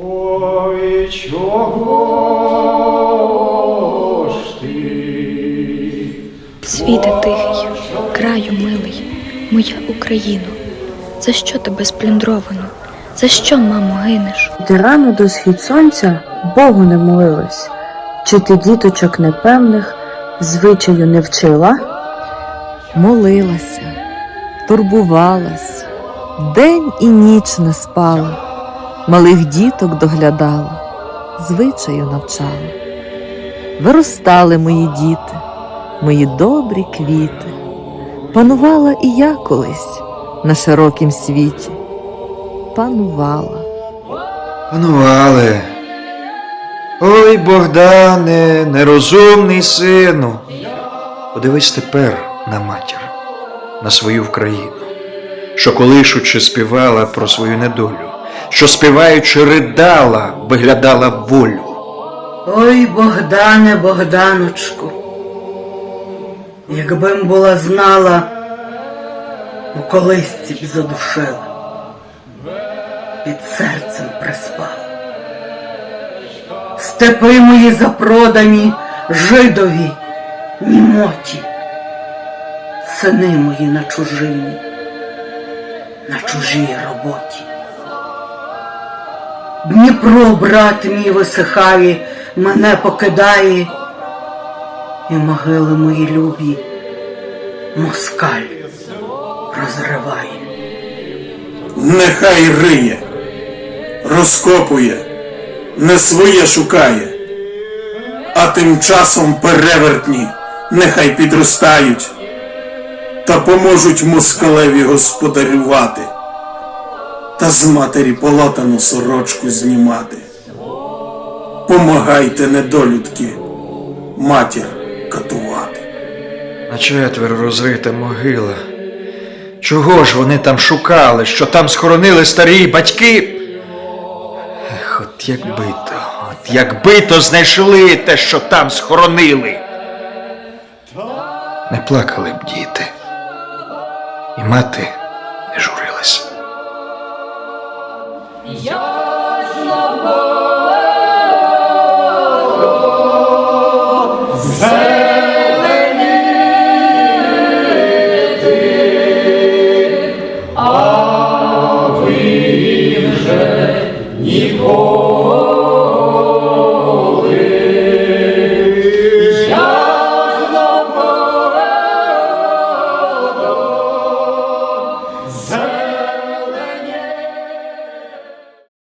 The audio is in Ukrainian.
Ой, чого ж ти? Світе тихий, краю милий, моя Україно, за що тебе сплюндровано? За що, мамо, гинеш? Ти рано до схід сонця Богу не молилась, чи ти діточок непевних звичаю не вчила? молилася, турбувалась, день і ніч не спала, малих діток доглядала, звичаю навчала. Виростали мої діти, мої добрі квіти. Панувала і я колись на широкім світі. Панувала. Панували. Ой, Богдане, нерозумний сину. Подивись тепер на матір, на свою Вкраїну, що колишучи співала про свою недолю, що співаючи ридала, виглядала волю. Ой, Богдане, Богданочку, якби м була знала, у колисці б задушила, під серцем приспала. Степи мої запродані жидові, німоті, сини мої на чужині, на чужій роботі. Дніпро, брат мій, висихає, мене покидає, і могили мої любі москаль розриває. Нехай риє, розкопує, не своє шукає, а тим часом перевертні нехай підростають та поможуть москалеві господарювати та з матері полотану сорочку знімати. Помагайте, недолюдки, матір катувати. На четверо розрита могила. Чого ж вони там шукали, що там схоронили старі батьки? Ех, от якби то, от якби то знайшли те, що там схоронили. Не плакали б діти, і мати не журила. ми вже ніколи.